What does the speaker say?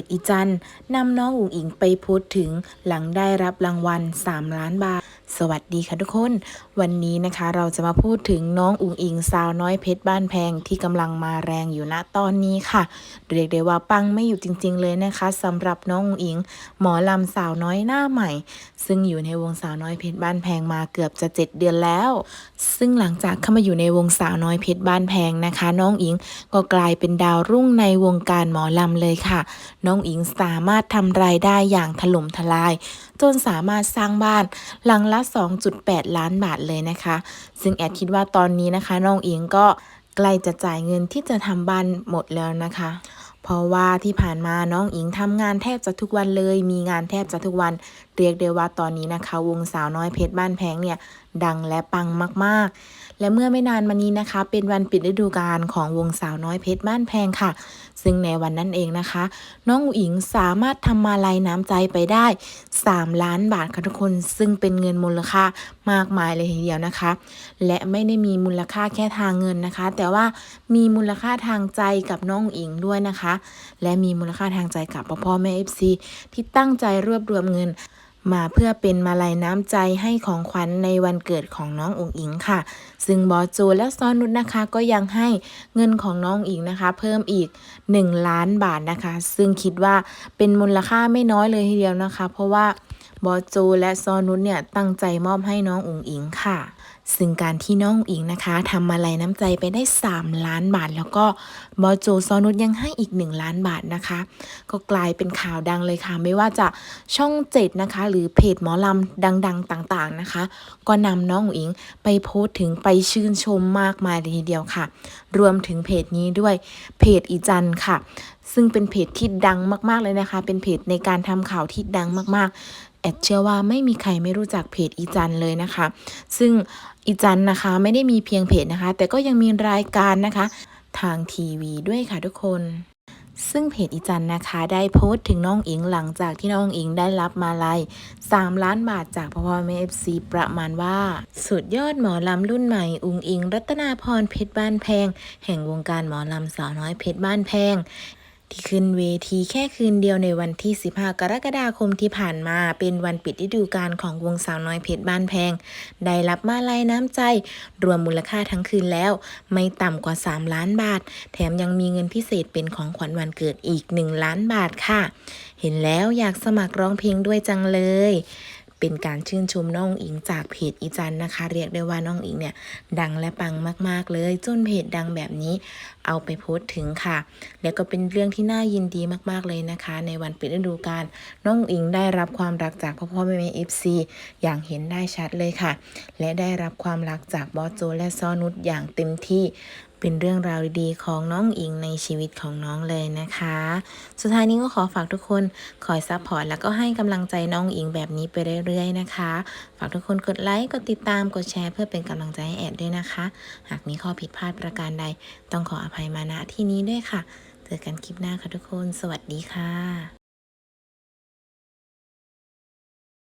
จอีจันนำน้องอุ๋งอิงไปโพสต์ถึงหลังได้รับรางวัล 3 ล้านบาท วัสดีค่ะทุกคน วันนี้นะคะเราจะมาพูดถึงน้องอุงอิงสาวน้อยเพชรบ้านแพงที่กำลังมาแรงอยู่ณตอนนี้ค่ะ เรียกได้ว่าปังไม่อยู่จริง ๆ เลยนะคะสำหรับน้องอุงอิง หมอลำสาวน้อยหน้าใหม่ ซึ่งอยู่ในวงสาวน้อยเพชรบ้านแพงมาเกือบจะ 7 เดือนแล้ว ซึ่งหลังจากเข้ามาอยู่ในวงสาวน้อยเพชรบ้านแพงนะคะ น้องอิงก็กลายเป็นดาวรุ่งในวงการหมอลำเลยค่ะ น้องอิงสามารถทำรายได้อย่างถล่มทลาย จนสามารถสร้างบ้านหลังละ2.8 ล้านบาทเลยนะคะ ซึ่งแอดคิดว่าตอนนี้นะคะน้องอิงก็ใกล้จะจ่ายเงินที่จะทำบ้านหมดแล้วนะคะ เพราะว่าที่ผ่านมาน้องอิงทำงานแทบจะทุกวันเลย มีงานแทบจะทุกวัน เรียกได้ว่าตอนนี้นะคะ วงสาวน้อยเพชรบ้านแพงเนี่ย ดังและปังมากๆ และเมื่อไม่นานมานี้นะคะ เป็นวันปิดฤดูกาลของวงสาวน้อยเพชรบ้านแพงค่ะ ซึ่งในวันนั้นเองนะคะ น้องอุ๋งอิงสามารถทำมาลัยน้ำใจไปได้ 3 ล้านบาทค่ะทุกคน ซึ่งเป็นเงินมูลค่ามากมายเลยทีเดียวนะคะ และไม่ได้มีมูลค่าแค่ทางเงินนะคะ แต่ว่ามีมูลค่าทางใจกับน้องอุ๋งอิงด้วยนะคะ และมีมูลค่าทางใจกับพ่อพ่อแม่เอฟซีที่ตั้งใจรวบรวมเงิน มาเพื่อเป็นมาลัยน้ำใจให้ของขวัญในวันเกิดของน้องอุ๋งอิงค่ะ ซึ่งบอสโจและซอนนุชนะคะก็ยังให้เงินของน้องอิงนะคะ เพิ่มอีก 1 ล้านบาทนะคะ ซึ่งคิดว่าเป็นมูลค่าไม่น้อยเลยทีเดียวนะคะ เพราะว่าบอสโจและซอนุชเนี่ยตั้งใจมอบให้น้องอุ๋งอิงค่ะ ซึ่งการที่น้องอิงนะคะทำมาลัยน้ำใจไปได้ 3 ล้านบาท แล้วก็บอโจซอนุชยังให้อีก 1 ล้านบาทนะคะ ก็กลายเป็นข่าวดังเลยค่ะ ไม่ว่าจะช่องเจ็ดนะคะ หรือเพจหมอลำดังๆ ต่างๆนะคะ ก็นำน้องอิงไปโพสต์ถึงไปชื่นชมมากมายเลยทีเดียวค่ะ รวมถึงเพจนี้ด้วยเพจอีจันค่ะ ซึ่งเป็นเพจที่ดังมากๆเลยนะคะ เป็นเพจในการทำข่าวที่ดังมากๆ แอดเชื่อว่าไม่มีใครไม่รู้จักเพจอีจันเลยนะคะ ซึ่งอีจันนะคะไม่ได้มีเพียงเพจนะคะ แต่ก็ยังมีรายการนะคะ ทางทีวีด้วยค่ะทุกคนซึ่งเพจอีจันนะคะ ได้โพสต์ถึงน้องอิงหลังจากที่น้องอิงได้รับมาลัย 3 ล้านบาทจากพ่อพ่อแม่เอฟซีประมาณว่า สุดยอดหมอลำรุ่นใหม่ อุงอิง รัตนาพรเพชรบ้านแพง แห่งวงการหมอลำสาวน้อยเพชรบ้านแพง ที่ขึ้นเวทีแค่คืนเดียวในวันที่ 15 กรกฎาคมที่ผ่านมา เป็นวันปิดฤดูกาลของวงสาวน้อยเพชรบ้านแพง ได้รับมาลัยน้ำใจ รวมมูลค่าทั้งคืนแล้ว ไม่ต่ำกว่า 3 ล้านบาท แถมยังมีเงินพิเศษเป็นของขวัญวันเกิดอีก 1 ล้านบาทค่ะ เห็นแล้วอยากสมัครร้องเพลงด้วยจังเลย เป็นการชื่นชมน้องอิงจากเพจอีจันนะคะ เรียกได้ว่าน้องอิงเนี่ยดังและปังมาก ๆ เลยจนเพจดังแบบนี้เอาไปโพสต์ถึงค่ะ แล้วก็เป็นเรื่องที่น่ายินดีมากๆเลยนะคะ ในวันปิดฤดูกาลน้องอิงได้รับความรักจากพ่อพ่อแม่แม่เอฟซีอย่างเห็นได้ชัดเลยค่ะ และได้รับความรักจากบอสโจและซอนุชอย่างเต็มที่ เป็นเรื่องราวดีๆของน้องอิงในชีวิตของน้องเลยนะคะ สุดท้ายนี้ก็ขอฝากทุกคนคอยซัพพอร์ตแล้วก็ให้กำลังใจน้องอิงแบบนี้ไปเรื่อยๆนะคะ ฝากทุกคนกดไลค์กดติดตามกดแชร์เพื่อเป็นกำลังใจให้แอดด้วยนะคะ หากมีข้อผิดพลาดประการใด ต้องขออภัยมาณที่นี้ด้วยค่ะ เจอกันคลิปหน้าค่ะทุกคน สวัสดีค่ะ